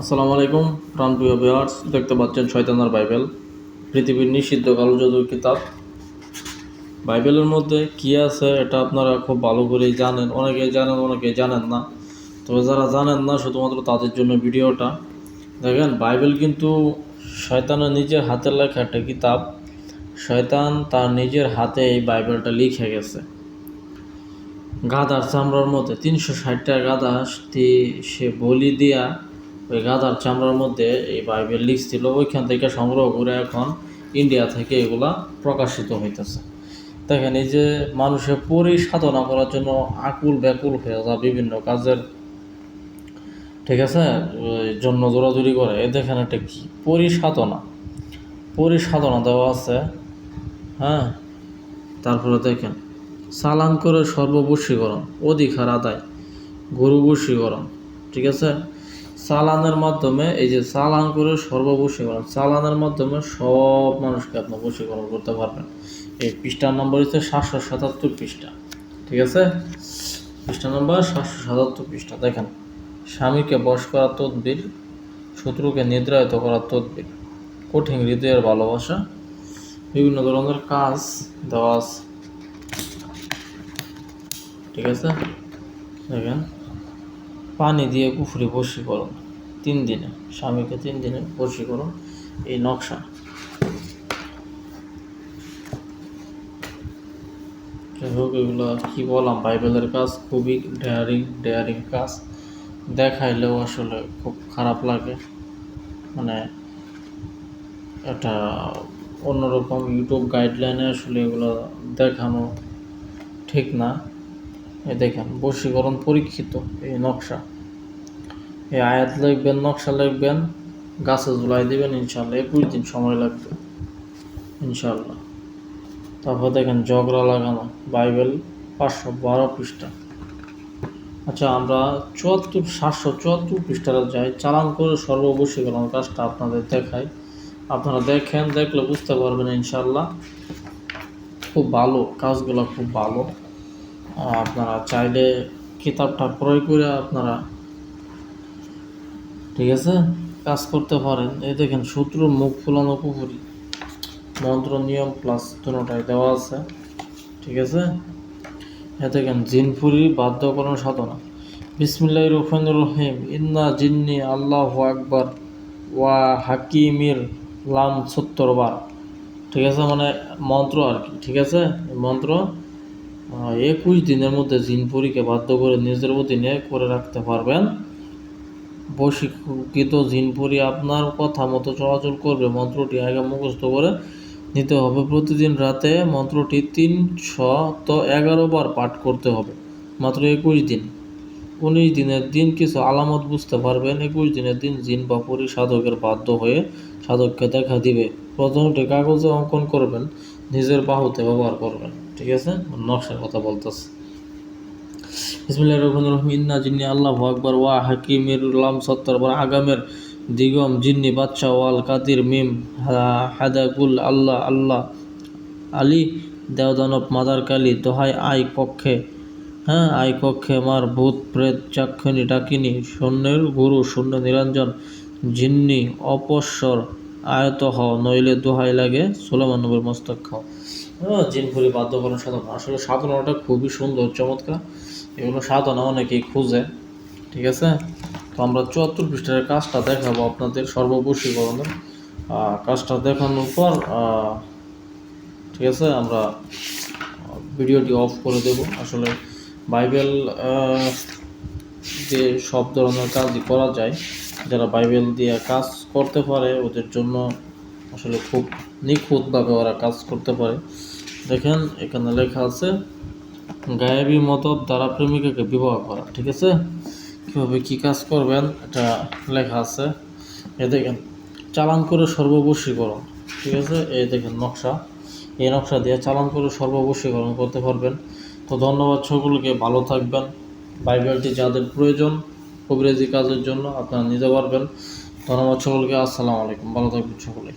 আসসালামু আলাইকুম, প্রাণপ্রিয় ভিউয়ার্স দেখতে পাচ্ছেন শয়তানার বাইবেল, পৃথিবীর নিষিদ্ধ কালো জাদুর কিতাব। বাইবেলের মধ্যে কি আছে এটা আপনারা খুব ভালো করেই জানেন অনেকে জানেন অনেকে জানেন না। তবে যারা জানেন না, শুধুমাত্র তাদের জন্য ভিডিওটা। দেখেন, বাইবেল কিন্তু শয়তানের নিজের হাতের লেখা একটা কিতাব। শয়তান তার নিজের হাতে এই বাইবেলটা লিখে গেছে। গাধার চামড়ার মধ্যে তিনশো ষাটটা গাধা সে বলি দিয়া ওই গাধার চামড়ার মধ্যে এই বাইবেল লিখছিল, ওইখান থেকে সংগ্রহ করে এখন ইন্ডিয়া থেকে এগুলা প্রকাশিত হইতেছে। দেখেন এই যে মানুষের পরিসাধনা করার জন্য আকুল ব্যাকুল হয়ে যায় বিভিন্ন কাজের। ঠিক আছে? জন্য দৌড়াদৌড়ি করে। এ দেখেন একটা কি? পরিসাধনা। পরিসাধনা দেওয়া আছে। হ্যাঁ? তারপরে দেখেন চালান করে সর্ববশীকরণ অধিকার আদায় গরু বশীকরণ ঠিক আছে? চালানের মাধ্যমে, এই যে চালান করে সর্ববশীকরণ চালানের মাধ্যমে সব মানুষকে আপনি বশীকরণ করতে পারবেন। এই পৃষ্ঠার নম্বর হচ্ছে সাতশো সাতাত্তর পৃষ্ঠা, ঠিক আছে? পৃষ্ঠা নম্বর সাতশো সাতাত্তর পৃষ্ঠা। দেখেন, স্বামীকে বশ করার তদবির, শত্রুকে নিদ্রায়িত করার তদবির, কঠিন হৃদয়ের ভালোবাসা, বিভিন্ন ধরনের কাজ দেওয়া ঠিক আছে? দেখেন পানি দিয়ে পুকুরে বশীকরণ তিন দিনে, স্বামীকে তিন দিনে বশীকরণ এই নকশা। যাই হোক, এগুলো কী বললাম? বাইবেলের কাজ খুবই ডেয়ারিং ডেয়ারিং কাজ। দেখাইলেও আসলে খুব খারাপ লাগে। মানে এটা অন্যরকম ইউটিউব গাইডলাইনে আসলে এগুলো দেখানো ঠিক না। এই দেখেন, বশীকরণ পরীক্ষিত এই নকশা। এই আয়াত লিখবেন, নকশা লিখবেন, গাছে ঝুলাই দেবেন ইনশাল্লাহ একুশ দিন সময় লাগবে ইনশাল্লাহ তারপর দেখেন জগরা লাগানো, বাইবেল পাঁচশো বারো পৃষ্ঠা। আচ্ছা আমরা চুয়াত্তর, সাতশো চুয়াত্তর পৃষ্ঠাটা যাই, চালান করে সর্ববশীকরণ কাজটা আপনাদের দেখাই। আপনারা দেখেন, দেখলে বুঝতে পারবেন ইনশাল্লাহ খুব ভালো, কাজগুলো খুব ভালো। আপনারা চাইলে কিতাবটা ক্রয় করে আপনারা ঠিক আছে, কাজ করতে পারেন। এই দেখেন শত্রুর মুখ ফুলানো পুকুরি। মন্ত্র, নিয়ম প্লাস দুটাই দেওয়া আছে, ঠিক আছে? এ দেখেন জিনফুরি বাধ্যকরণ সাধনা। বিসমিল্লাহ রহমান রহিম। ইন্না জিন্নি আল্লাহ আকবর ওয়া হাকিমির লাম সত্তর বার। ঠিক আছে মানে মন্ত্র আর কি, ঠিক আছে? মন্ত্র একুশ দিনের মধ্যে জিনপুরিকে বাধ্য করে নিজের অধীনে করে রাখতে পারবেন। বশীকৃত জিনপুরি আপনার কথা মতো চলাচল করবে। মন্ত্রটি আগে মুখস্থ করে নিতে হবে। প্রতিদিন রাতে মন্ত্রটি তিনশত এগারো বার পাঠ করতে হবে। মাত্র একুশ দিন। উনিশ দিনের দিন কিছু আলামত বুঝতে পারবেন। একুশ দিনের দিন জিন বা পরি সাধকের বাধ্য হয়ে সাধককে দেখা দিবে। প্রথমটি কাগজে অঙ্কন করবেন, নিজের বাহুতে ব্যবহার করবেন। ঠিক আছে? নকশার কথা বলতেছে। ইসমিল্লা রহমান রহিম। ইন্না জিন্নি আল্লাহ আকবর ওয়া হাকিমের লাম সত্তর আগামের দিগম জিন্নি বাদশাহ ওয়াল কাদির মিম হাদাকুল আল্লাহ আল্লাহ আলী দেওদানব মাদার কালী দোহাই আই হ্যাঁ আই কক্ষে আমার ভূত প্রেত চাক্ষণী ডাকিনী শূন্যের গুরু শূন্য নিরঞ্জন জিন্নি অপস্বর আয়ত হ নইলে দোহাই লাগে সোলামান নবীর মস্তক খাও। জিনপুরি বাদ্যকরণ সাধনা। আসলে সাধনাটা খুবই সুন্দর, চমৎকার। এগুলো সাধনা অনেকেই খুঁজে, ঠিক আছে? তো আমরা চুয়াত্তর পৃষ্ঠার কাজটা দেখাবো আপনাদের সর্ববশীকরণের কাজটা দেখানোর পর ঠিক আছে, আমরা ভিডিওটি অফ করে দেব। আসলে বাইবেল যে সব ধরনের কাজই করা যায়, যারা বাইবেল দিয়ে কাজ করতে পারে, ওদের জন্য আসলে খুব নিখুঁতভাবে ওরা কাজ করতে পারে। দেখেন, এখানে লেখা আছে, গায়েবী মতব দ্বারা প্রেমিকাকে বিবাহ করা, ঠিক আছে? কীভাবে কী কাজ করবেন? এটা লেখা আছে। এ দেখেন, চালান করে সর্ববশীকরণ, ঠিক আছে? এই দেখেন নকশা। এই নকশা দিয়ে চালান করে সর্ববশীকরণ করতে পারবেন। তো ধন্যবাদ সকলকে, ভালো থাকবেন। বাইবেলটি যাদের প্রয়োজন কবিরাজি কাজের জন্য আপনারা নিতে পারবেন। ধন্যবাদ সকলকে, আসসালামু আলাইকুম। ভালো থাকবেন সকলে।